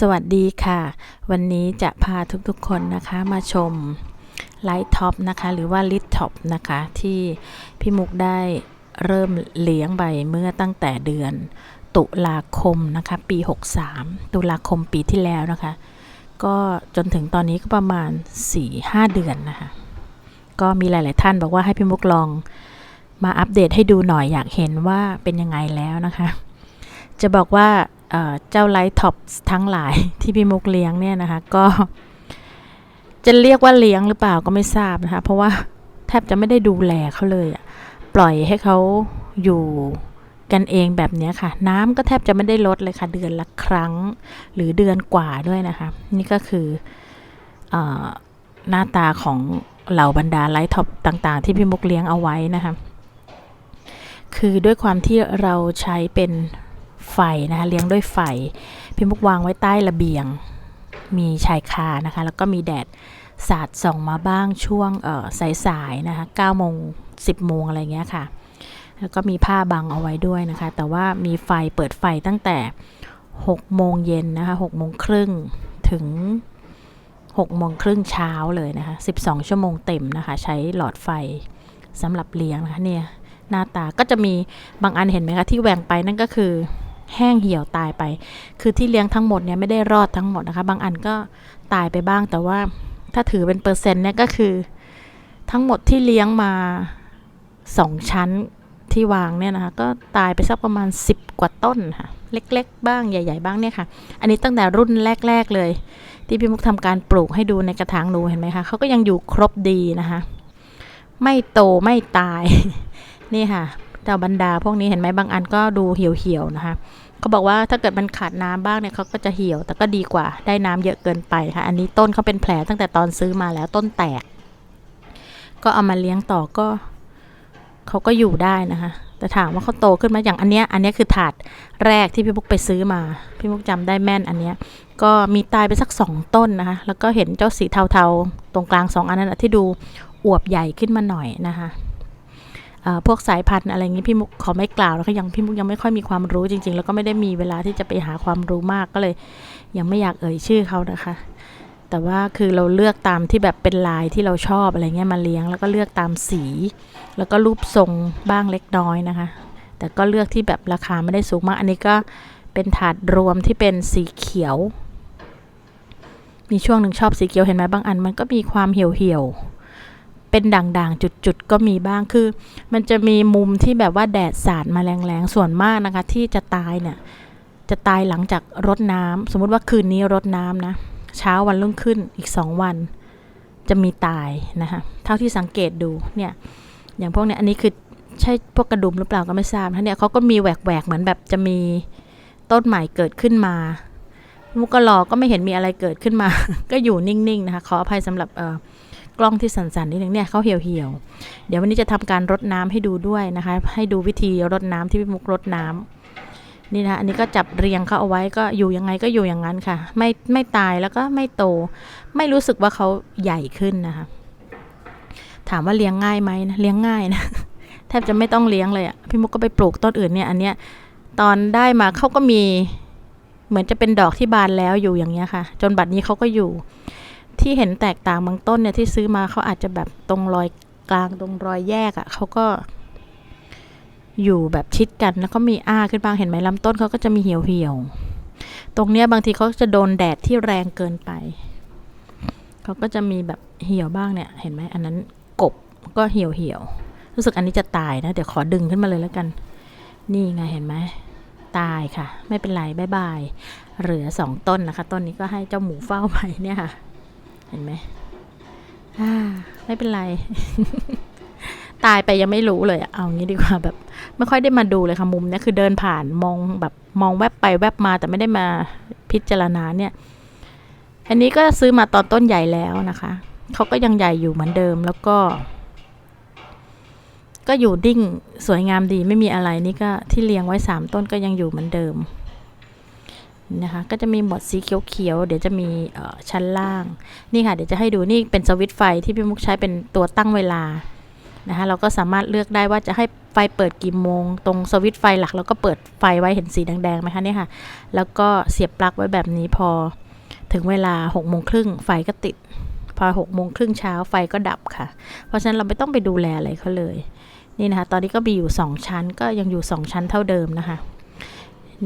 สวัสดีค่ะ วันนี้จะพาทุกๆคนนะคะมาชมไลท์ท็อปนะคะหรือว่าลิทท็อปนะคะที่พี่มุกได้เริ่มเลี้ยงไปเมื่อตั้งแต่เดือน ตุลาคมนะคะปี 63 ตุลาคมปีที่แล้วนะคะ ก็จนถึงตอนนี้ก็ประมาณ 4-5 เดือนนะคะ ก็มีหลาย ๆ ท่านบอกว่าให้พี่มุกลองมาอัปเดตให้ดูหน่อยอยากเห็นว่าเป็นยังไงแล้วนะคะ จะบอกว่า เจ้าไลท์ท็อปทั้งหลายที่พี่มุกเลี้ยงเนี่ยนะคะ ก็ จะเรียกว่าเลี้ยงหรือเปล่าก็ไม่ทราบนะคะ เพราะว่าแทบจะไม่ได้ดูแลเขาเลยอะปล่อยให้เขาอยู่กันเองแบบนี้ค่ะ น้ำก็แทบจะไม่ได้ลดเลยค่ะ เดือนละครั้งหรือเดือนกว่าด้วยนะคะ นี่ก็คืออหน้าตาของเหล่าบรรดาไลท์ท็อปต่างๆ ที่พี่มุกเลี้ยงเอาไว้นะคะ คือด้วยความที่เราใช้เป็น ไฟนะคะเลี้ยงด้วยไฟ พี่มุกวางไว้ใต้ระเบียง มีชายคานะคะ แล้วก็มีแดดสาดส่องมาบ้างช่วงสายๆนะคะ9โมง10โมงอะไรเงี้ยค่ะ แล้วก็มีผ้าบังเอาไว้ด้วยนะคะ แต่ว่ามีไฟเปิดไฟตั้งแต่6โมงเย็นนะคะ6โมงครึ่งถึง6โมงครึ่งเช้าเลยนะคะ12ชั่วโมงเต็มนะคะ ใช้หลอดไฟสำหรับเลี้ยงนะคะเนี่ยหน้าตาก็จะมีบางอันเห็นไหมคะที่แหว่งไปนั่นก็คือ แห้งเหี่ยวตายไป คือที่เลี้ยงทั้งหมดเนี่ยไม่ได้รอดทั้งหมดนะคะ บางอันก็ตายไปบ้าง แต่ว่าถ้าถือเป็นเปอร์เซ็นต์เนี่ยก็คือ ทั้งหมดที่เลี้ยงมาสองชั้นที่วางเนี่ยนะคะ ก็ตายไปสักประมาณ 10 กว่าต้นค่ะ เล็ก ๆ บ้างใหญ่ ๆ บ้างเนี่ยค่ะ อันนี้ตั้งแต่รุ่นแรก ๆ เลย ที่พี่มุกทำการปลูกให้ดูในกระถางหนูเห็นไหมคะเขาก็ยังอยู่ครบดีนะคะ ไม่โตไม่ตายนี่ค่ะ แต่บรรดาพวกนี้เห็นไหมบางอันก็ดูเหี่ยวๆนะคะเขาบอกว่าถ้าเกิดมันขาดน้ำบ้างเนี่ยเขาก็จะเหี่ยว แต่ก็ดีกว่าได้น้ำเยอะเกินไปค่ะ อันนี้ต้นเขาเป็นแผลตั้งแต่ตอนซื้อมาแล้วต้นแตก ก็เอามาเลี้ยงต่อก็เขาก็อยู่ได้นะคะ แต่ถามว่าเขาโตขึ้นไหมาอย่างอันเนี้ย อันเนี้ยคือถาดแรกที่พี่มุกไปซื้อมา พี่มุกจำได้แม่นอันเนี้ย ก็มีตายไปสักสองต้นนะคะ แล้วก็เห็นเจ้าสีเทาๆ ตรงกลางสองอันนั้นนะที่ดูอวบใหญ่ขึ้นมาหน่อยนะคะ พวกสายพันธุ์อะไรอย่างนี้พี่มุกขอไม่กล่าวแล้วก็ยังพี่มุกยังไม่ค่อยมีความรู้จริง ๆ แล้วก็ไม่ได้มีเวลาที่จะไปหาความรู้มากก็เลย ยังไม่อยากเอ่ยชื่อเขานะคะ แต่ว่าคือเราเลือกตามที่แบบเป็นลายที่เราชอบอะไรเงี้ยมาเลี้ยง แล้วก็เลือกตามสี แล้วก็รูปทรงบ้างเล็กน้อยนะคะ แต่ก็เลือกที่แบบราคาไม่ได้สูงมาก อันนี้ก็เป็นถาดรวมที่เป็นสีเขียว มีช่วงหนึ่งชอบสีเขียวเห็นไหมบางอัน มันก็มีความเหี่ยวเหี่ยว เป็นด่างๆ จุดๆ ก็มีบ้างคือ มันจะมีมุมที่แบบว่าแดดสาดมาแรงๆ ส่วนมากนะคะ ที่จะตายเนี่ย จะตายหลังจากรดน้ำสมมุติว่าคืนนี้รดน้ำนะ เช้าวันรุ่งขึ้นอีกสองวัน จะมีตายนะคะเท่าที่สังเกตดูเนี่ย อย่างพวกเนี้ยอันนี้คือใช่พวกกระดุมหรือเปล่าก็ไม่ทราบนเนี่ยเขาก็มีแหวกๆเหมือนแบบจะมีต้นใหม่เกิดขึ้นมามุกก็รอก็ไม่เห็นมีอะไรเกิดขึ้นมา ก็อยู่นิ่งๆนะคะ ขออภัยสำหรับเอ่อ กล้องที่สันๆนิดนึงเนี่ยเขาเหี่ยวๆ เดี๋ยววันนี้จะทำการรดน้ำให้ดูด้วยนะคะ ให้ดูวิธีรดน้ำที่พี่มุกรดน้ำนี่นะอันนี้ก็จับเรียงเขาเอาไว้ก็อยู่ยังไงก็อยู่อย่างนั้นค่ะ ไม่ไม่ตายแล้วก็ไม่โต ไม่รู้สึกว่าเขาใหญ่ขึ้นนะคะถามว่าเลี้ยงง่ายไหมนะเลี้ยงง่ายนะแทบจะไม่ต้องเลี้ยงเลยอะพี่มุกก็ไปปลูกต้นอื่นเนี่ยอันเนี้ยตอนได้มาเขาก็มีเหมือนจะเป็นดอกที่บานแล้วอยู่อย่างเงี้ยค่ะ จนบัดนี้เขาก็อยู่ ที่เห็นแตกต่างบางต้นเนี่ยที่ซื้อมาเขาอาจจะแบบตรงรอยกลางตรงรอยแยกอะ่ะเขาก็อยู่แบบชิดกันแล้วก็มีอ้าขึ้นบ้างเห็นไหมลำต้นเขาก็จะมีเหี่ยวเหี่ยวตรงเนี้ยบางทีเขาจะโดนแดดที่แรงเกินไปเขาก็จะมีแบบเหี่ยวบ้างเนี่ย เห็นไหมอันนั้นกบก็เหี่ยวเหี่ยวรู้สึกอันนี้จะตายนะ เดี๋ยวขอดึงขึ้นมาเลยแล้วกัน นี่ไงเห็นไหมตายค่ะ ไม่เป็นไรบายบายเหลือสองต้นนะคะ ต้นนี้ก็ให้เจ้าหมูเฝ้าไปเนี่ยค่ะ เห็นไหมไม่เป็นไร ตายไปยังไม่รู้เลยเอางี้ดีกว่าแบบ ไม่ค่อยได้มาดูเลยค่ะมุมนี้คือเดินผ่านมองแบบมองแวบไปแวบมาแต่ไม่ได้มาพิจารณาเนี่ย อันนี้ก็ซื้อมาตอนต้นใหญ่แล้วนะคะเขาก็ยังใหญ่อยู่เหมือนเดิมแล้วก็ ก็อยู่ดิ้งสวยงามดีไม่มีอะไรนี่ก็ที่เลี้ยงไว้สามต้นก็ยังอยู่เหมือนเดิม นะคะก็จะมีหมดสีเขียวๆเดี๋ยวจะมีชั้นล่างนี่ค่ะเดี๋ยวจะให้ดูนี่เป็นสวิตไฟที่พี่มุกใช้เป็นตัวตั้งเวลานะคะเราก็สามารถเลือกได้ว่าจะให้ไฟเปิดกี่โมง ตรงสวิตช์ไฟหลักเราก็เปิดไฟไว้เห็นสีแดงๆไหมคะเนี่ยค่ะ แล้วก็เสียบปลั๊กไว้แบบนี้พอถึงเวลา6กโมงครึ่งไฟก็ติด พอ6กโมงครึ่งเช้าไฟก็ดับค่ะ เพราะฉะนั้นเราไม่ต้องไปดูแลอะไรเขาเลย นี่นะคะ ตอนนี้ก็มีอยู่ 2 ชั้นก็ยังอยู่ 2 ชั้นเท่าเดิมนะคะ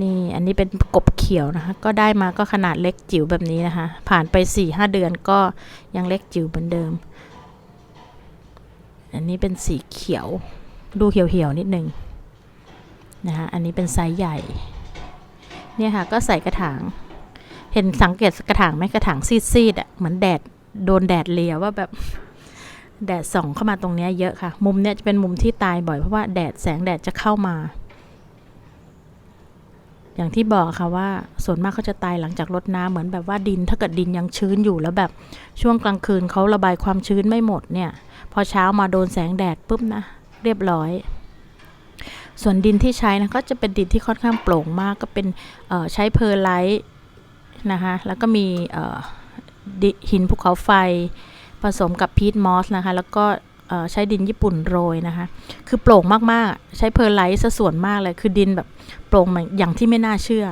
นี่อันนี้เป็นกบเขียวนะคะ ก็ได้มาก็ขนาดเล็กจิ๋วแบบนี้นะคะ ผ่านไป4-5เดือนก็ยังเล็กจิ๋วเหมือนเดิม อันนี้เป็นสีเขียว ดูเหี่ยวๆนิดนึงนะคะอันนี้เป็นไซส์ใหญ่ เนี่ยค่ะก็ใส่กระถาง เห็นสังเกตกระถางไหมกระถางซีดๆอะเหมือนแดดโดนแดดเลียว่าแบบแดดส่องเข้ามาตรงเนี้ยเยอะค่ะ มุมเนี้ยจะเป็นมุมที่ตายบ่อยเพราะว่าแดดแสงแดดจะเข้ามา อย่างที่บอกค่ะว่าส่วนมากเขาจะตายหลังจากรดน้ำเหมือนแบบว่าดิน ถ้าเกิดดินยังชื้นอยู่แล้วแบบช่วงกลางคืนเขาระบายความชื้นไม่หมดเนี่ย พอเช้ามาโดนแสงแดดปุ๊บนะเรียบร้อย ส่วนดินที่ใช้นะก็จะเป็นดินที่ค่อนข้างโปร่งมากก็เป็นใช้เพอร์ไลท์นะคะแล้วก็มีหินภูเขาไฟผสมกับพีทมอสนะคะ แล้วก็ ใช้ดินญี่ปุ่นโรยนะคะ คือโปร่งมากๆ ใช้เพอร์ไลท์ซะส่วนมากเลย คือดินแบบโปร่งอย่างที่ไม่น่าเชื่อ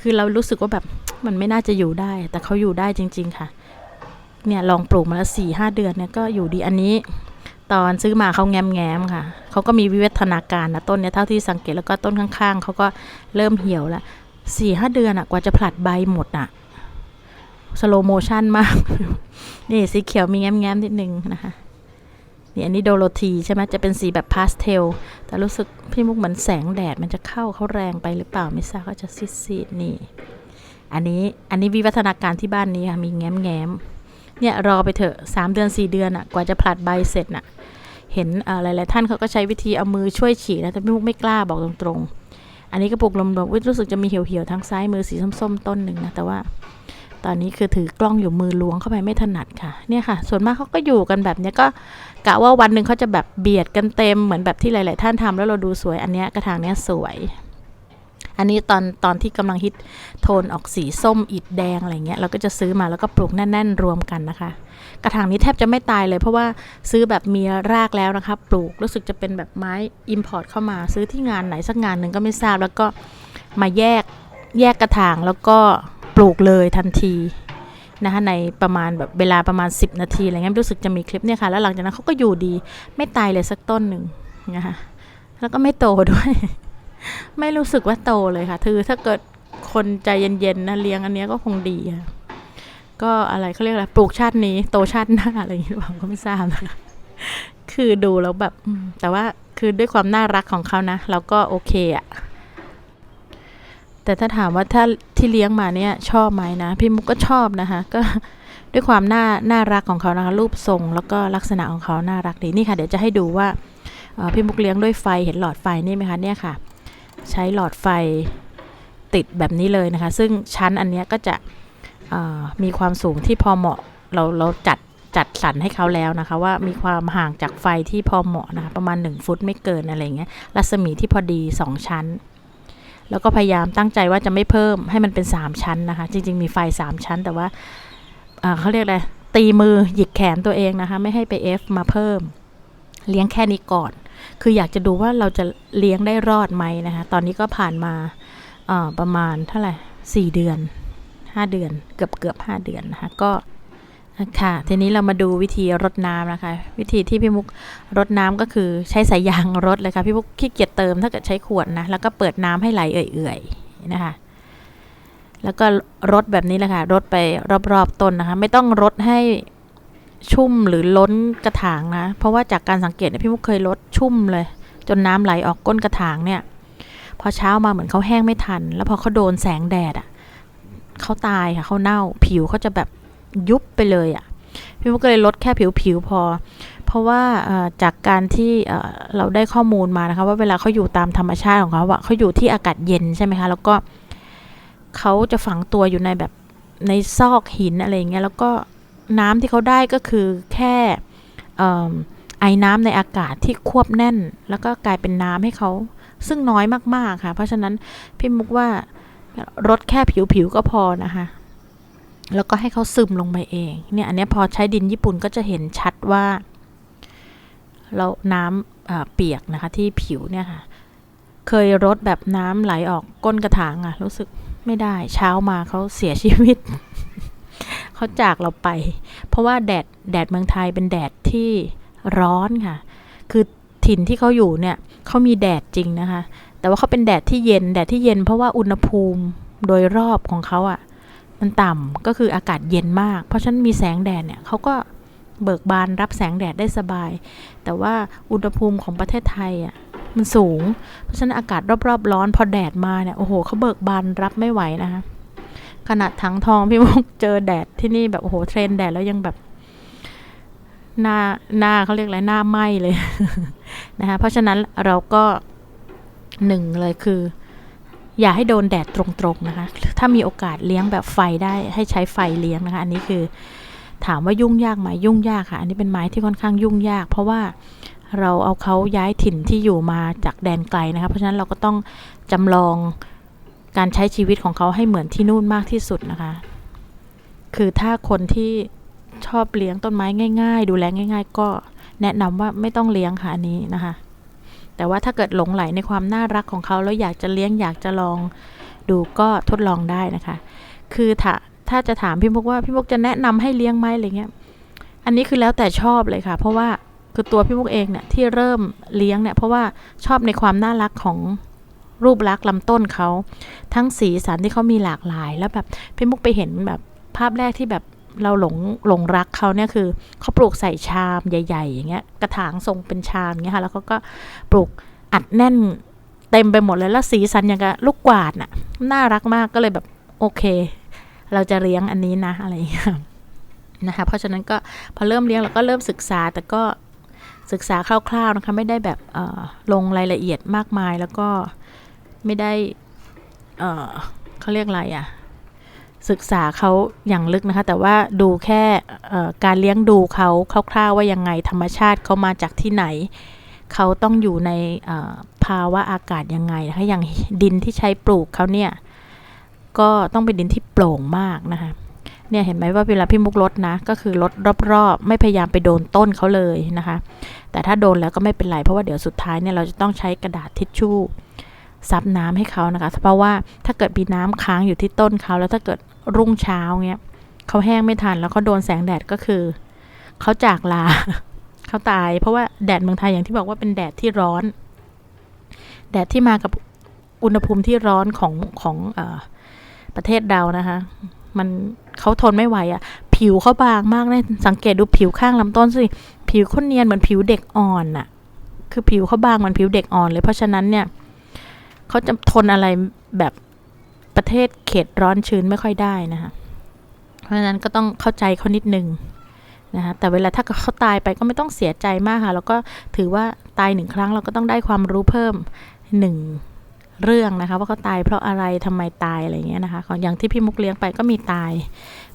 คือเรารู้สึกว่าแบบมันไม่น่าจะอยู่ได้ แต่เขาอยู่ได้จริง ๆ ค่ะ เนี่ยลองปลูกมาแล้วสี่ห้าเดือนเนี่ยก็อยู่ดีอันนี้ ตอนซื้อมาเขาแง้มแง้มค่ะ เขาก็มีวิวัฒนาการนะต้นเนี่ยเท่าที่สังเกตแล้วก็ต้นข้างๆเขาก็เริ่มเหี่ยวแล้วสี่ห้าเดือนอะกว่าจะผลัดใบหมดอะสโลโมชันมาก นี่สีเขียวมีแง้มแง้มนิดนึงนะคะ นี่อันนี้โดโรธีใช่ไหมจะเป็นสีแบบพาสเทล แต่รู้สึกพี่มุกเหมือนแสงแดดมันจะเข้าเขาแรงไปหรือเปล่าไม่ทราบก็จะซีดๆนี่ อันนี้อันนี้วิวัฒนาการที่บ้านนี้ค่ะมีแง้มแง้มเนี่ยรอไปเถอะสามเดือนสี่เดือนอะกว่าจะผลัดใบเสร็จน่ะเห็นเอ่อหลายๆท่านเขาก็ใช้วิธีเอามือช่วยฉีกนะแต่พี่มุกไม่กล้าบอกตรงๆ อันนี้ก็ปลูกลมๆรู้สึกจะมีเหี่ยวๆทางซ้ายมือสีส้มๆต้นหนึ่งนะแต่ว่า ตอนนี้คือถือกล้องอยู่มือล้วงเข้าไปไม่ถนัดค่ะ เนี่ยค่ะ ส่วนมากเขาก็อยู่กันแบบเนี้ยก็กะว่าวันหนึ่งเขาจะแบบเบียดกันเต็มเหมือนแบบที่หลาย ๆ ท่านทำแล้วเราดูสวยอันเนี้ยกระถางเนี้ยสวย อันนี้ตอนตอนที่กำลังฮิตโทนออกสีส้มอิดแดงอะไรเงี้ยเราก็จะซื้อมาแล้วก็ปลูกแน่น ๆ รวมกันนะคะ กระถางนี้แทบจะไม่ตายเลยเพราะว่าซื้อแบบมีรากแล้วนะคะ ปลูกรู้สึกจะเป็นแบบไม้อิมพอร์ตเข้ามาซื้อที่งานไหนสักงานหนึ่งก็ไม่ทราบแล้วก็มาแยกแยกกระถางแล้วก็ ปลูกเลยทันทีนะคะในประมาณแบบเวลาประมาณ 10 นาทีอะไรเงี้ยรู้สึกจะมีคลิปเนี่ยค่ะ แล้วหลังจากนั้นเขาก็อยู่ดี ไม่ตายเลยสักต้นหนึ่งนะคะแล้วก็ไม่โตด้วย ไม่รู้สึกว่าโตเลยค่ะคือถ้าเกิดคนใจเย็นๆนะเลี้ยงอันเนี้ยก็คงดีค่ะก็อะไรเขาเรียกอะไรปลูกชาตินี้โตชาติหน้าอะไรอย่างนี้หรือเปล่าก็ไม่ทราบนะคือดูแล้วแบบแต่ว่าคือด้วยความน่ารักของเขานะเราก็โอเคอะ แต่ถ้าถามว่าถ้าที่เลี้ยงมาเนี่ยชอบไหมนะ พี่มุกก็ชอบนะคะ ก็ด้วยความน่าน่ารักของเขานะคะรูปทรงแล้วก็ลักษณะของเขาน่ารักดีนี่ค่ะ เดี๋ยวจะให้ดูว่าพี่มุกเลี้ยงด้วยไฟเห็นหลอดไฟนี่ไหมคะเนี่ยค่ะ ใช้หลอดไฟติดแบบนี้เลยนะคะ ซึ่งชั้นอันนี้ก็จะมีความสูงที่พอเหมาะเราเราจัดจัดสรรให้เขาแล้วนะคะ ว่ามีความห่างจากไฟที่พอเหมาะนะคะ ประมาณ 1 ฟุตไม่เกินอะไรเงี้ยรัศมีที่พอดี 2 ชั้น แล้วก็พยายามตั้งใจว่าจะไม่เพิ่มให้มันเป็น 3 ชั้นนะคะ จริง ๆ มีไฟ 3 ชั้น แต่ว่าเขาเรียกอะไรตีมือหยิกแขนตัวเองนะคะ ไม่ให้ไป F มาเพิ่ม เลี้ยงแค่นี้ก่อน คืออยากจะดูว่าเราจะเลี้ยงได้รอดไหมนะคะ ตอนนี้ก็ผ่านมาประมาณเท่าไหร่สี่เดือนห้าเดือน เกือบเกือบห้าเดือนนะคะก็ ค่ะทีนี้เรามาดูวิธีรดน้ำนะคะ วิธีที่พี่มุกรดน้ำก็คือใช้สายยางรดเลยค่ะพี่มุกขี้เกียจเติมถ้าเกิดใช้ขวดนะแล้วก็เปิดน้ำให้ไหลเอื่อยๆนะคะ แล้วก็รดแบบนี้แหละค่ะรดไปรอบๆต้นนะคะ ไม่ต้องรดให้ชุ่มหรือล้นกระถางนะ เพราะว่าจากการสังเกตเนี่ยพี่มุกเคยรดชุ่มเลย จนน้ำไหลออกก้นกระถางเนี่ย พอเช้ามาเหมือนเขาแห้งไม่ทัน แล้วพอเขาโดนแสงแดดอะเขาตายค่ะเขาเน่าผิวเขาจะแบบ ยุบไปเลยอะ่ะพี่มุกก็เลยลดแค่ผิวๆพอ เพราะว่าจากการที่เราได้ข้อมูลมานะคะว่าเวลาเขาอยู่ตามธรรมชาติของเขาอะเขาอยู่ที่อากาศเย็นใช่ไหมคะแล้วก็เขาจะฝังตัวอยู่ในแบบในซอกหินอะไรอย่างเงี้ยแล้วก็น้ำที่เขาได้ก็คือแค่ไอ้น้ำในอากาศที่ควบแน่น แล้วก็กลายเป็นน้ำให้เขาซึ่งน้อยมากๆค่ะ เพราะฉะนั้นพี่มุกว่ารดแค่ผิวๆก็พอนะคะ แล้วก็ให้เขาซึมลงไปเอง เนี่ยอันนี้พอใช้ดินญี่ปุ่นก็จะเห็นชัดว่าแล้วน้ำเปียกนะคะที่ผิวเนี่ยค่ะ เคยรดแบบน้ำไหลออกก้นกระถางอะรู้สึกไม่ได้เช้ามาเขาเสียชีวิต เขาจากเราไป เพราะว่าแดดแดดเมืองไทยเป็นแดดที่ร้อนค่ะ คือถิ่นที่เขาอยู่เนี่ยเขามีแดดจริงนะคะ แต่ว่าเขาเป็นแดดที่เย็นแดดที่เย็นเพราะว่าอุณหภูมิโดยรอบของเขาอะ่ะ มันต่ำก็คืออากาศเย็นมาก เพราะฉะนั้นมีแสงแดดเนี่ยเขาก็เบิกบานรับแสงแดดได้สบาย แต่ว่าอุณหภูมิของประเทศไทยอะ่ะมันสูง เพราะฉะนั้นอากาศรอบๆ ร้อนพอแดดมาเนี่ยโอ้โหเขาเบิกบานรับไม่ไหวนะคะขนาดถังทองพี่มุกเจอแดดที่นี่แบบโอ้โหเทรนแดดแล้วยังแบบหน้าหน้าเขาเรียกอะไรหน้าไหมเลยนะคะเพราะฉะนั้นเราก็หนึ่งเลยคือ อย่าให้โดนแดดตรงๆนะคะ ถ้ามีโอกาสเลี้ยงแบบไฟได้ให้ใช้ไฟเลี้ยงนะคะ อันนี้คือถามว่ายุ่งยากไหมยุ่งยากค่ะ อันนี้เป็นไม้ที่ค่อนข้างยุ่งยาก เพราะว่าเราเอาเขาย้ายถิ่นที่อยู่มาจากแดนไกลนะคะเพราะฉะนั้นเราก็ต้องจำลองการใช้ชีวิตของเขาให้เหมือนที่นู่นมากที่สุดนะคะ คือถ้าคนที่ชอบเลี้ยงต้นไม้ง่าย ๆ ดูแลง่าย ๆ ก็แนะนำว่าไม่ต้องเลี้ยงค่ะอันนี้นะคะ แต่ว่าถ้าเกิดหลงไหลในความน่ารักของเขาแล้วอยากจะเลี้ยงอยากจะลองดูก็ทดลองได้นะคะ คือถ้าถ้าจะถามพี่มุกว่าพี่มุกจะแนะนำให้เลี้ยงไหมอะไรเงี้ย อันนี้คือแล้วแต่ชอบเลยค่ะ เพราะว่าคือตัวพี่มุกเองเนี่ยที่เริ่มเลี้ยงเนี่ยเพราะว่าชอบในความน่ารักของรูปลักษณ์ลำต้นเขา ทั้งสีสันที่เขามีหลากหลาย แล้วแบบพี่มุกไปเห็นแบบภาพแรกที่แบบ เราหลงหลงรักเขาเนี่ยคือเขาปลูกใส่ชามใหญ่ ๆ อย่างเงี้ยกระถางทรงเป็นชามเงี้ยค่ะแล้วเขาก็ปลูกอัดแน่นเต็มไปหมดเลยแล้วสีสันอย่างกับลูกกวาดน่ะน่ารักมากก็เลยแบบโอเค เราจะเลี้ยงอันนี้นะอะไรอย่างเงี้ยนะคะเพราะฉะนั้นก็พอเริ่มเลี้ยงเราก็เริ่มศึกษาแต่ก็ศึกษาคร่าวๆนะคะไม่ได้แบบลงรายละเอียดมากมายแล้วก็ไม่ได้เเขาเรียกอะไรอะ่ะ ศึกษาเขาอย่างลึกนะคะ แต่ว่าดูแค่การเลี้ยงดูเขาคร่าวๆว่ายังไงธรรมชาติเขามาจากที่ไหน เขาต้องอยู่ในภาวะอากาศยังไงนะคะอย่างดินที่ใช้ปลูกเขาเนี่ยก็ต้องเป็นดินที่โปร่งมากนะคะเนี่ยเห็นไหมว่าเวลาพี่มุกลดนะ ก็คือลดรอบๆ ไม่พยายามไปโดนต้นเขาเลยนะคะ แต่ถ้าโดนแล้วก็ไม่เป็นไร เพราะว่าเดี๋ยวสุดท้ายเนี่ยเราจะต้องใช้กระดาษทิชชู่ซับน้ำให้เขานะคะ เพราะว่าถ้าเกิดมีน้ำค้างอยู่ที่ต้นเขาแล้วถ้าเกิด รุ่งเช้าเงี้ยเขาแห้งไม่ทันแล้วเขาโดนแสงแดดก็คือ เขาจากลาเขาตาย เพราะว่าแดดเมืองไทยอย่างที่บอกว่าเป็นแดดที่ร้อน แดดที่มากับอุณหภูมิที่ร้อนของของอประเทศเรานะคะ มันเขาทนไม่ไหวอะ่ะ ผิวเขาบางมากเลยสังเกตดูผิวข้างลำต้นสิผิวเขาเนียนเหมือนผิวเด็กอ่อนอะ่ะ คือผิวเขาบางเหมือนผิวเด็กอ่อนเลย เพราะฉะนั้นเนี่ยเขาจะทนอะไรแบบ ประเทศเขตร้อนชื้นไม่ค่อยได้นะคะเพราะฉะนั้นก็ต้องเข้าใจเขานิดนึงนะคะแต่เวลาถ้าเขาตายไปก็ไม่ต้องเสียใจมากค่ะแล้วก็ถือว่าตายหนึ่งครั้งเราก็ต้องได้ความรู้เพิ่มหนึ่งเรื่องนะคะว่าเขาตายเพราะอะไรทำไมตายอะไรเงี้ยนะคะของอย่างที่พี่มุกเลี้ยงไปก็มีตาย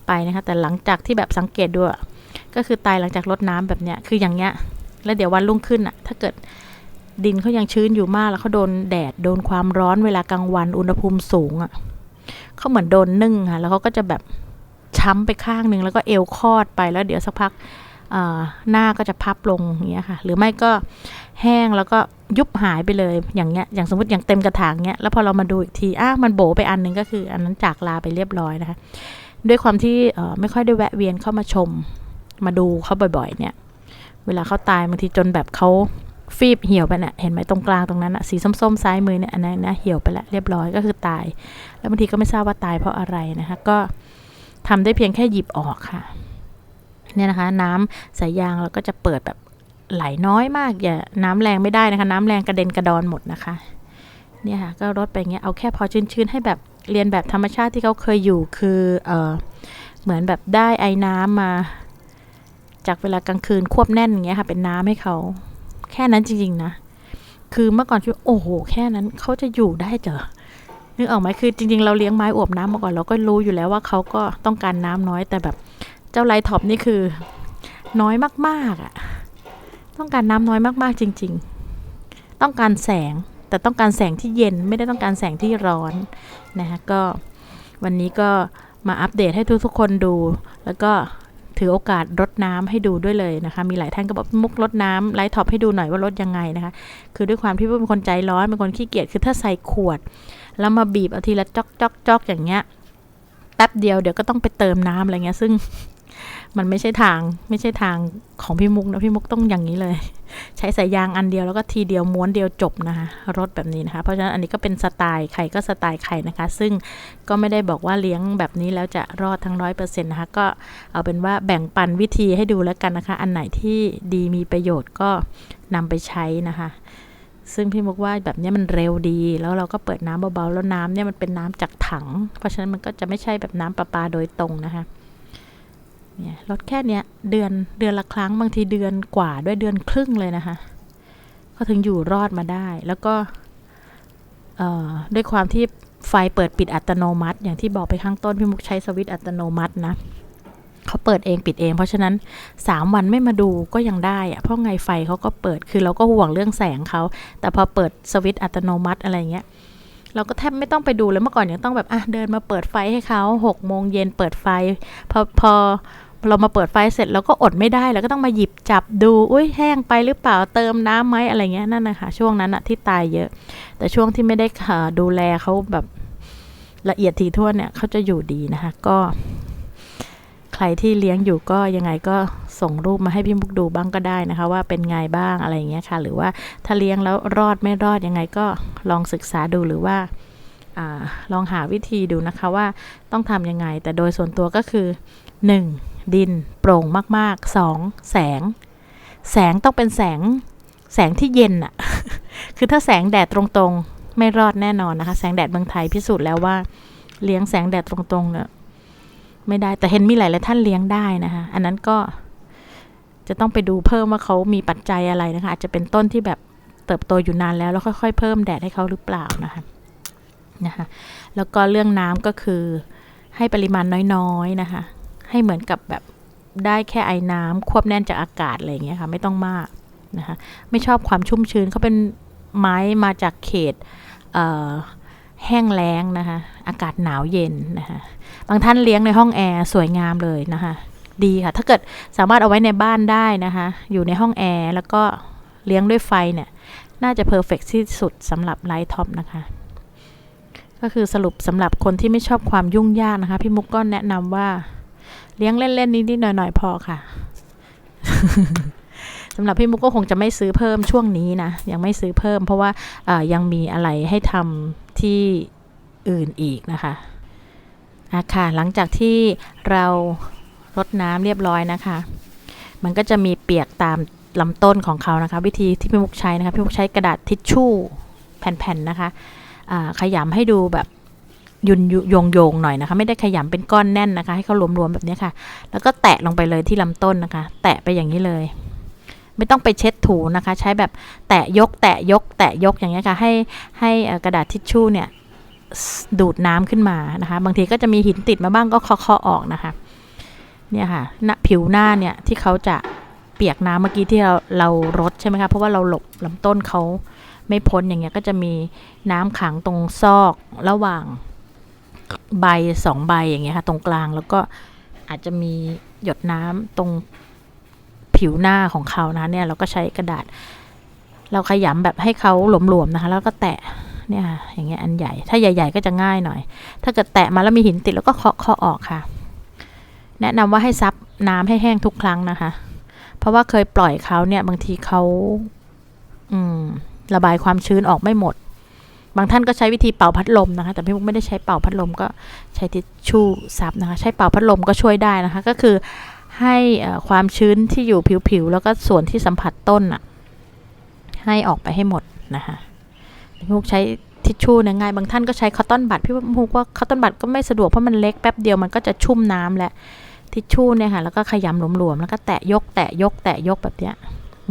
ไปนะคะแต่หลังจากที่แบบสังเกตดูก็คือตายหลังจากรดน้ำแบบเนี้ยคืออย่างเงี้ยแล้วเดี๋ยววันรุ่งขึ้นอะถ้าเกิดดินเขายังชื้นอยู่มากแล้วเขาโดนแดดโดนความร้อนเวลากลางวันอุณหภูมิสูงอะ่ะ เขาเหมือนโดนนึ่งค่ะ แล้วเขาก็จะแบบช้ำไปข้างหนึ่งแล้วก็เอวคอดไปแล้วเดี๋ยวสักพักหน้าก็จะพับลงอย่างเงี้ยค่ะ หรือไม่ก็แห้งแล้วก็ยุบหายไปเลยอย่างเงี้ยอย่างสมมติอย่างเต็มกระถางเงี้ยแล้วพอเรามาดูอีกทีอ้ามันโบไปอันนึงก็คืออันนั้นจากลาไปเรียบร้อยนะคะ ด้วยความที่ไม่ค่อยได้แวะเวียนเข้ามาชม มาดูเขาบ่อยๆ เนี่ย เวลาเขาตายบางทีจนแบบเขา ฟีบเหี่ยวไปเนะี่ยเห็นไหมตรงกลางตรงนั้นอะสีส้มๆซ้ายมือเนี่ยอันนั้นนะเหี่ยวไปแล้วเรียบร้อยก็คือตาย แล้วบางทีก็ไม่ทราบว่าตายเพราะอะไรนะคะ ก็ทำได้เพียงแค่หยิบออกค่ะเนี่ยนะคะ น้ำสายยางเราก็จะเปิดแบบไหลน้อยมากอย่าน้ำแรงไม่ได้นะคะ น้ำแรงกระเด็นกระดอนหมดนะคะ เนี่ยค่ะ ก็รดไปเงี้ยเอาแค่พอชื้นๆให้แบบเรียนแบบธรรมชาติที่เขาเคยอยู่คือเออเหมือนแบบได้ไอ้น้ำมา จากเวลากลางคืนควบแน่นอย่างเงี้ยค่ะ เป็นน้ำให้เขา แค่นั้นจริงๆนะ คือเมื่อก่อนคิดโอ้โห แค่นั้นเขาจะอยู่ได้เจอนึกออกไหมคือจริง ๆ เราเลี้ยงไม้อวบน้ำมาก่อนเราก็รู้อยู่แล้วว่าเขาก็ต้องการน้ำน้อย แต่แบบเจ้าไลท็อปนี่คือ น้อยมากๆอะ่ะ ต้องการน้ำน้อยมากๆจริง ๆ ต้องการแสงแต่ต้องการแสงที่เย็นไม่ได้ต้องการแสงที่ร้อนนะคะก็วันนี้ก็มาอัปเดตให้ทุกๆคนดู แล้วก็ ถือโอกาสรดน้ำให้ดูด้วยเลยนะคะ มีหลายท่านก็บอกมุกรดน้ำไลท์ท็อปให้ดูหน่อยว่ารดยังไงนะคะ คือด้วยความที่เป็นคนใจร้อนเป็นคนขี้เกียจคือถ้าใส่ขวด แล้วมาบีบเอาทีละจอกจอกจอกอย่างเงี้ยแป๊บเดียวเดี๋ยวก็ต้องไปเติมน้ำอะไรเงี้ยซึ่ง มันไม่ใช่ทางไม่ใช่ทางของพี่มุกนะพี่มุกต้องอย่างนี้เลย ใช้สายยางอันเดียวแล้วก็ทีเดียวม้วนเดียวจบนะคะรถแบบนี้นะคะ เพราะฉะนั้นอันนี้ก็เป็นสไตล์ใครก็สไตล์ใครนะคะ ซึ่งก็ไม่ได้บอกว่าเลี้ยงแบบนี้แล้วจะรอดทั้งร้อยเปอร์เซ็นต์นะคะ ก็เอาเป็นว่าแบ่งปันวิธีให้ดูแล้วกันนะคะ อันไหนที่ดีมีประโยชน์ก็นำไปใช้นะคะซึ่งพี่มุกว่าแบบนี้มันเร็วดี แล้วเราก็เปิดน้ำเบาๆ แล้วน้ำเนี่ยมันเป็นน้ำจากถัง เพราะฉะนั้นมันก็จะไม่ใช่แบบน้ำประปาโดยตรงนะคะ เนี่ยลดแค่เนี้ยเดือนเดือนละครั้งบางทีเดือนกว่าด้วยเดือนครึ่งเลยนะคะ ก็ถึงอยู่รอดมาได้ แล้วก็ด้วยความที่ไฟเปิดปิดอัตโนมัติ อย่างที่บอกไปข้างต้นพี่มุกใช้สวิตช์อัตโนมัตินะเขาเปิดเองปิดเอง เพราะฉะนั้น 3 วันไม่มาดูก็ยังได้อะเพราะไงไฟเขาก็เปิดคือเราก็ห่วงเรื่องแสงเขา แต่พอเปิดสวิตช์อัตโนมัติอะไรเงี้ยเราก็แทบไม่ต้องไปดูเลยเมื่อก่อนยังต้องแบบอะเดินมาเปิดไฟให้เขาหกโมงเย็นเปิดไฟ พอพอ เรามาเปิดไฟเสร็จเราก็อดไม่ได้แล้วก็ต้องมาหยิบจับดู อุ้ยแห้งไปหรือเปล่าเติมน้ำไหมอะไรเงี้ยนั่นนะคะช่วงนั้นอะที่ตายเยอะ แต่ช่วงที่ไม่ได้ดูแลเขาแบบละเอียดถี่ถ้วนเนี่ยเขาจะอยู่ดีนะคะก็ ใครที่เลี้ยงอยู่ก็ยังไงก็ส่งรูปมาให้พี่มุกดูบ้างก็ได้นะคะ ว่าเป็นไงบ้างอะไรเงี้ยค่ะ หรือว่าถ้าเลี้ยงแล้วรอดไม่รอดยังไงก็ลองศึกษาดูหรือว่าอลองหาวิธีดูนะคะว่าต้องทำยังไง แต่โดยส่วนตัวก็คือ 1. ดินโปร่งมากๆ 2. แสง แสงต้องเป็นแสง แสงที่เย็นอะคือถ้าแสงแดดตรงๆ ไม่รอดแน่นอนนะคะ แสงแดดเมืองไทยพิสูจน์แล้วว่า เลี้ยงแสงแดดตรงๆเนี่ยไม่ได้แต่เห็นมีหลายหลายท่านเลี้ยงได้นะคะอันนั้นก็จะต้องไปดูเพิ่มว่าเขามีปัจจัยอะไรนะคะ อาจจะเป็นต้นที่แบบเติบโตอยู่นานแล้วแล้วค่อยๆ เพิ่มแดดให้เขาหรือเปล่านะคะนะคะแล้วก็เรื่องน้ำก็คือให้ปริมาณน้อยๆนะคะ ให้เหมือนกับแบบได้แค่ไอ้น้ำควบแน่นจากอากาศอะไรอย่างเงี้ยค่ะ ไม่ต้องมากนะคะไม่ชอบความชุ่มชื้นเขาเป็นไม้มาจากเขตแห้งแล้งนะคะ อากาศหนาวเย็นนะคะบางท่านเลี้ยงในห้องแอร์สวยงามเลยนะคะ ดีค่ะ ถ้าเกิดสามารถเอาไว้ในบ้านได้นะคะ อยู่ในห้องแอร์แล้วก็เลี้ยงด้วยไฟเนี่ย น่าจะเพอร์เฟกที่สุดสำหรับไลท์ท็อปนะคะ ก็คือสรุปสำหรับคนที่ไม่ชอบความยุ่งยากนะคะ พี่มุกก็แนะนำว่า เลี้ยงเล่นๆนิดๆหน่อยๆพอค่ะสำหรับพี่มุกก็คงจะไม่ซื้อเพิ่มช่วงนี้นะ ยังไม่ซื้อเพิ่ม เพราะว่ายังมีอะไรให้ทำที่อื่นอีกนะคะอะค่ะหลังจากที่เรารดน้ำเรียบร้อยนะคะ มันก็จะมีเปียกตามลำต้นของเขานะคะ วิธีที่พี่มุกใช้นะคะพี่มุกใช้กระดาษทิชชู่แผ่นๆนะคะขยำให้ดูแบบ ยุนยงโยงหน่อยนะคะ ไม่ได้ขยำเป็นก้อนแน่นนะคะ ให้เขารวมๆแบบนี้ค่ะ แล้วก็แตะลงไปเลยที่ลำต้นนะคะ แตะไปอย่างนี้เลย ไม่ต้องไปเช็ดถูนะคะ ใช้แบบแตะยก แตะยก แตะยกอย่างนี้ค่ะ ให้ให้กระดาษทิชชู่เนี่ยดูดน้ำขึ้นมานะคะ บางทีก็จะมีหินติดมาบ้างก็เคาะๆออกนะคะเนี่ยค่ะหน้าผิวหน้าเนี่ยที่เขาจะเปียกน้ำเมื่อกี้ที่เราเรารดใช่ไหมคะเพราะว่าเราหลบลำต้นเขาไม่พ้นอย่างเงี้ยก็จะมีน้ำขังตรงซอกระหว่าง ใบสองใบอย่างเงี้ยค่ะ ตรงกลางแล้วก็อาจจะมีหยดน้ำตรงผิวหน้าของเขานะเนี่ยเราก็ใช้กระดาษ เราขยำแบบให้เขาหลวมๆนะคะ แล้วก็แตะเนี่ยอย่างเงี้ยอันใหญ่ ถ้าใหญ่ ๆ ก็จะง่ายหน่อย ถ้าเกิดแตะมาแล้วมีหินติดแล้วก็เคาะเคาะออกค่ะ แนะนำว่าให้ซับน้ำให้แห้งทุกครั้งนะคะ เพราะว่าเคยปล่อยเขาเนี่ยบางทีเขาอืมระบายความชื้นออกไม่หมด บางท่านก็ใช้วิธีเป่าพัดลมนะคะ แต่พี่มุกไม่ได้ใช้เป่าพัดลมก็ใช้ทิชชู่ซับนะคะ ใช้เป่าพัดลมก็ช่วยได้นะคะ ก็คือให้ความชื้นที่อยู่ผิวๆแล้วก็ส่วนที่สัมผัสต้นอะให้ออกไปให้หมดนะคะพี่มุกใช้ทิชชู่เนี่ยง่ายบางท่านก็ใช้คอตตอนบัดพี่มุกว่าคอตตอนบัดก็ไม่สะดวกเพราะมันเล็กแป๊บเดียวมันก็จะชุ่มน้ำและทิชชู่เนี่ยค่ะแล้วก็ขยำหลวมๆแล้วก็แตะยกแตะยกแตะยกแบบเนี้ย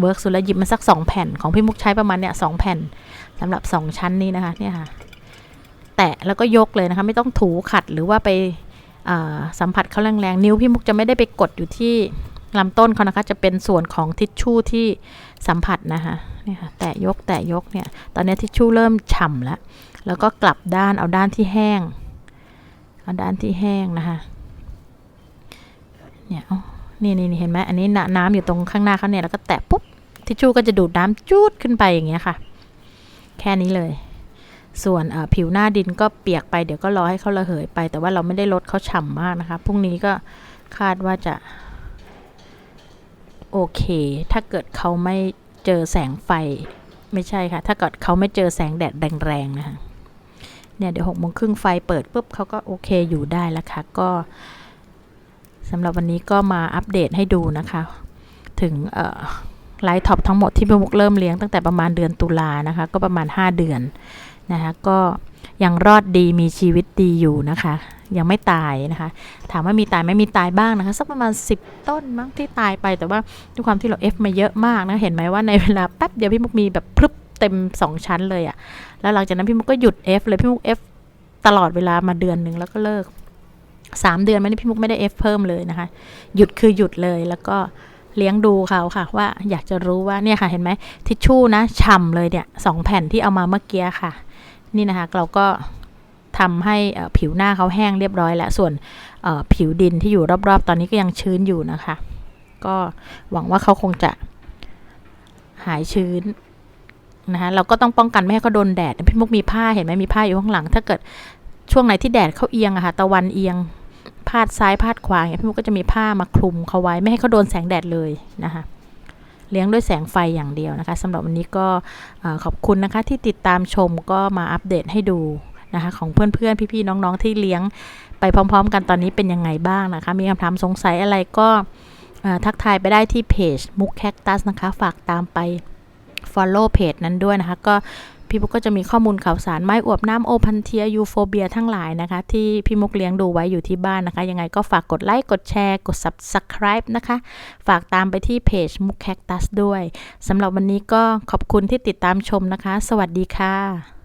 เวิร์กสุดแล้วหยิบมาสักสองแผ่นของพี่มุกใช้ประมาณเนี้ยสองแผ่น สำหรับสองชั้นนี้นะคะเนี่ยค่ะ แตะแล้วก็ยกเลยนะคะ ไม่ต้องถูขัดหรือว่าไปสัมผัสเขาแรงๆ นิ้วพี่มุกจะไม่ได้ไปกดอยู่ที่ลำต้นเขานะคะ จะเป็นส่วนของทิชชู่ที่สัมผัสนะคะเนี่ยค่ะแตะยกแตะยกเนี่ย ตอนนี้ทิชชู่เริ่มฉ่ำแล้ว แล้วก็กลับด้านเอาด้านที่แห้ง เอาด้านที่แห้งนะคะ เนี่ยนี่นี่นี่เห็นไหมอันนี้น่ะน้ำอยู่ตรงข้างหน้าเขาเนี่ย แล้วก็แตะปุ๊บ ทิชชู่ก็จะดูดน้ำจูดขึ้นไปอย่างเงี้ยค่ะ แค่นี้เลย ส่วนผิวหน้าดินก็เปียกไปเดี๋ยวก็รอให้เขาระเหยไป แต่ว่าเราไม่ได้ลดเขาฉ่ำมากนะคะพรุ่งนี้ก็คาดว่าจะโอเค ถ้าเกิดเขาไม่เจอแสงไฟไม่ใช่ค่ะ ถ้าเกิดเขาไม่เจอแสงแดดแรงๆนะคะเนี่ยเดี๋ยวหกโมงครึ่งไฟเปิดปุ๊บเขาก็โอเคอยู่ได้แล้วค่ะ ก็สำหรับวันนี้ก็มาอัปเดตให้ดูนะคะ ถึง ไลท์ท็อปทั้งหมดที่พี่มุกเริ่มเลี้ยงตั้งแต่ประมาณเดือนตุลานะคะ ก็ประมาณ 5 เดือนนะคะก็ยังรอดดีมีชีวิตดีอยู่นะคะ ยังไม่ตายนะคะ ถามว่ามีตายไหม่มีตายบ้างนะคะ สักประมาณ 10 ต้นมั้งที่ตายไปแต่ว่าด้วยความที่เรา F มาเยอะมากนะเห็นไหมว่าในเวลาแป๊บเดียวพี่มุกมีแบบพรึบเต็ม 2 ชั้นเลยอะแล้วหลังจากนั้นพี่มุกก็หยุด F เลยพี่มุก F ตลอดเวลามาเดือนหนึ่งแล้วก็เลิก 3 เดือนไม่ได้พี่มุกไม่ได้ F เพิ่มเลยนะคะ หยุดคือหยุดเลยแล้วก็ เลี้ยงดูเขาค่ะ ว่าอยากจะรู้ว่าเนี่ยค่ะเห็นไหมทิชชู่นะฉ่ำเลยเนี่ยสองแผ่นที่เอามาเมื่อกี้ค่ะ นี่นะคะเราก็ทำให้ผิวหน้าเขาแห้งเรียบร้อยแล้วส่วนผิวดินที่อยู่รอบๆ ตอนนี้ก็ยังชื้นอยู่นะคะ ก็หวังว่าเขาคงจะหายชื้นนะคะเราก็ต้องป้องกันไม่ให้เขาโดนแดดพี่มุกมีผ้าเห็นไหมมีผ้าอยู่ข้างหลัง ถ้าเกิดช่วงไหนที่แดดเขาเอียงอะค่ะตะวันเอียง พาดซ้ายพาดขวาเนี่ยพี่มุกก็จะมีผ้ามาคลุมเขาไว้ไม่ให้เขาโดนแสงแดดเลยนะคะเลี้ยงด้วยแสงไฟอย่างเดียวนะคะสำหรับวันนี้ก็ขอบคุณนะคะที่ติดตามชมก็มาอัปเดตให้ดูนะคะของเพื่อนๆพี่ๆน้องๆที่เลี้ยงไปพร้อม ๆ กันตอนนี้เป็นยังไงบ้างนะคะ มีคำถามสงสัยอะไรก็ทักทายไปได้ที่เพจมุกแคคตัสนะคะ ฝากตามไป follow เพจนั้นด้วยนะคะ ก็ พี่มุกก็จะมีข้อมูลข่าวสารไม้อวบน้ำโอพันเทียยูโฟเบียทั้งหลายนะคะ ที่พี่มุกเลี้ยงดูไว้อยู่ที่บ้านนะคะ ยังไงก็ฝากกดไลค์ กดแชร์ กด subscribe นะคะ ฝากตามไปที่เพจมุกแคคตัสด้วยสำหรับวันนี้ก็ขอบคุณที่ติดตามชมนะคะ สวัสดีค่ะ